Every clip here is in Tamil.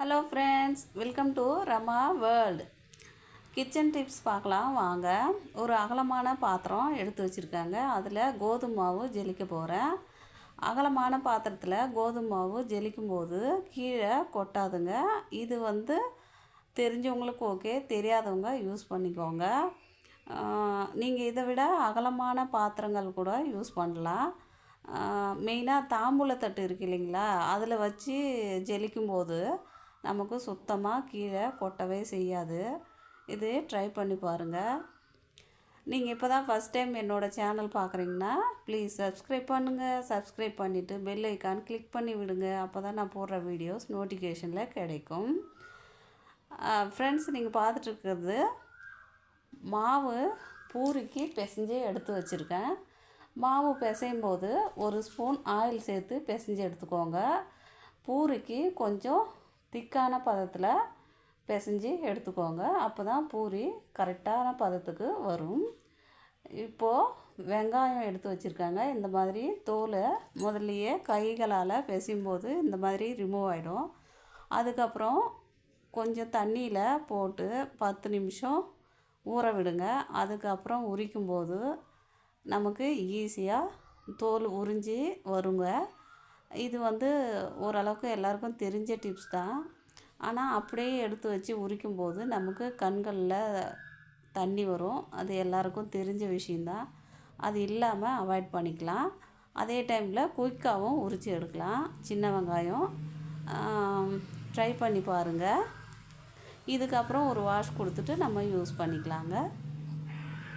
Hello friends welcome to Rama world kitchen tips பார்க்கலாம். வாங்க. ஒரு அகலமான பாத்திரம் எடுத்து வச்சுருக்காங்க. அதில் கோதுமை மாவு ஜெலிக்க போகிறேன் அகலமான பாத்திரத்தில் கோதுமை மாவு ஜெலிக்கும் போது கீழே கொட்டாதுங்க. இது வந்து தெரிஞ்சவங்களுக்கு ஓகே தெரியாதவங்க யூஸ் பண்ணிக்கோங்க. நீங்கள் இதை விட அகலமான பாத்திரங்கள் கூட யூஸ் பண்ணலாம். மெயினாக தாம்பூலத்தட்டு இருக்கு இல்லைங்களா? அதில் வச்சு ஜெலிக்கும் போது நமக்கு சுத்தமாக கீழே கொட்டவே செய்யாது. இது ட்ரை பண்ணி பாருங்கள் நீங்கள் இப்போ தான் ஃபஸ்ட் டைம் என்னோடய சேனல் பார்க்குறீங்கன்னா ப்ளீஸ் சப்ஸ்கிரைப் பண்ணுங்கள் சப்ஸ்கிரைப் பண்ணிவிட்டு பெல் ஐக்கான் கிளிக் பண்ணி விடுங்க. அப்போ தான் நான் போடுற வீடியோஸ் நோட்டிஃபிகேஷனில் கிடைக்கும். ஃப்ரெண்ட்ஸ் நீங்கள் பார்த்துட்ருக்கிறது மாவு பூரிக்கு பிசைஞ்சு எடுத்து வச்சுருக்கேன். மாவு பிசையும் போது ஒரு ஸ்பூன் ஆயில் சேர்த்து பிசைஞ்சு எடுத்துக்கோங்க. பூரிக்கு கொஞ்சம் திக்கான பதத்தில் பிசைஞ்சு எடுத்துக்கோங்க. அப்போ தான் பூரி கரெக்டான பதத்துக்கு வரும். இப்போது வெங்காயம் எடுத்து வச்சுருக்காங்க. இந்த மாதிரி தோலை முதல்லையே கைகளால் பிசையும்போது இந்த மாதிரி ரிமூவ் ஆகிடும் அதுக்கப்புறம் கொஞ்சம் தண்ணியில் போட்டு பத்து நிமிஷம் ஊற விடுங்க. அதுக்கப்புறம் உரிக்கும்போது நமக்கு ஈஸியாக தோல் உறிஞ்சி வருங்க. இது வந்து ஓரளவுக்கு எல்லாருக்கும் தெரிஞ்ச டிப்ஸ் தான். ஆனால் அப்படியே எடுத்து வச்சு உரிக்கும் போது நமக்கு கண்களில் தண்ணி வரும். அது எல்லாருக்கும் தெரிஞ்ச விஷயந்தான் அது இல்லாமல் அவாய்ட் பண்ணிக்கலாம். அதே டைமில் குயிக்காகவும் உரித்து எடுக்கலாம். சின்ன வெங்காயம் ட்ரை பண்ணி பாருங்கள் இதுக்கப்புறம் ஒரு வாஷ் கொடுத்துட்டு நம்ம யூஸ் பண்ணிக்கலாங்க.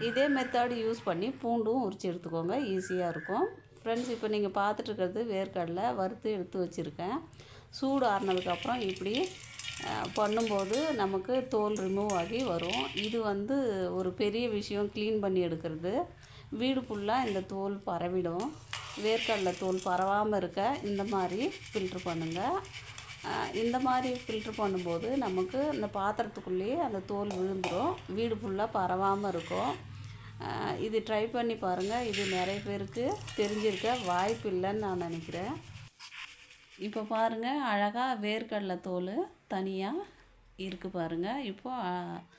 இதே மெத்தட் யூஸ் பண்ணி பூண்டும் உரித்து எடுத்துக்கோங்க. ஈஸியாக இருக்கும். ஃப்ரெண்ட்ஸ் இப்போ நீங்கள் பார்த்துட்ருக்கிறது வேர்க்கடலை வறுத்து எடுத்து வச்சுருக்கேன். சூடு ஆறினதுக்கப்புறம் இப்படி பண்ணும்போது நமக்கு தோல் ரிமூவ் ஆகி வரும். இது வந்து ஒரு பெரிய விஷயம் க்ளீன் பண்ணி எடுக்கிறது. வீடு ஃபுல்லாக இந்த தோல் பரவிடும். வேர்க்கடலை தோல் பரவாமல் இருக்க இந்த மாதிரி ஃபில்ட்ரு பண்ணுங்கள் இந்த மாதிரி ஃபில்ட்ரு பண்ணும்போது நமக்கு இந்த பாத்திரத்துக்குள்ளேயே அந்த தோல் விழுந்துடும் வீடு ஃபுல்லாக பரவாமல் இருக்கும். இது ட்ரை பண்ணி பாருங்கள் இது நிறைய பேருக்கு தெரிஞ்சிருக்க வாய்ப்பு இல்லைன்னு நான் நினைக்கிறேன். இப்போ பாருங்கள் அழகாக வேர்க்கடலை தோல் தனியாக இருக்குது பாருங்கள் இப்போது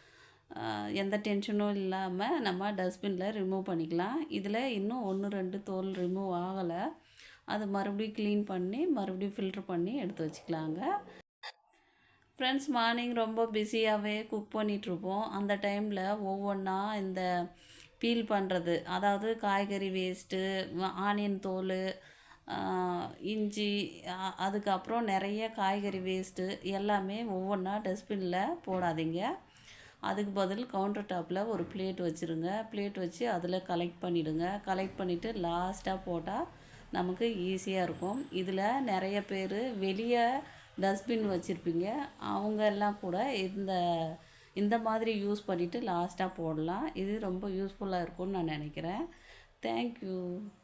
எந்த டென்ஷனும் இல்லாமல் நம்ம டஸ்ட்பினில் ரிமூவ் பண்ணிக்கலாம். இதில் இன்னும் ஒன்று ரெண்டு தோல் ரிமூவ் ஆகலை. அது மறுபடியும் க்ளீன் பண்ணி மறுபடியும் ஃபில்ட்ரு பண்ணி எடுத்து வச்சுக்கலாங்க. ஃப்ரெண்ட்ஸ் மார்னிங் ரொம்ப பிஸியாகவே குக் பண்ணிகிட்ருப்போம் அந்த டைமில் ஒவ்வொன்றா இந்த பீல் பண்ணுறது அதாவது காய்கறி வேஸ்ட்டு ஆனியன் தோல் இஞ்சி அதுக்கப்புறம் நிறைய காய்கறி வேஸ்ட்டு எல்லாமே ஒவ்வொன்றா டஸ்ட்பினில் போடாதீங்க. அதுக்கு பதில் கவுண்டர் டாப்பில் ஒரு பிளேட் வச்சுருங்க. பிளேட் வச்சு அதில் கலெக்ட் பண்ணிவிடுங்க கலெக்ட் பண்ணிவிட்டு லாஸ்ட்டாக போட்டால் நமக்கு ஈஸியாக இருக்கும். இதில் நிறைய பேர் வெளியே டஸ்ட்பின் வச்சுருப்பீங்க. அவங்க எல்லாம் கூட இந்த இந்த மாதிரி யூஸ் பண்ணிவிட்டு லாஸ்ட்டாக போடலாம். இது ரொம்ப யூஸ்ஃபுல்லாக இருக்கும்னு நான் நினைக்கிறேன். தேங்க்யூ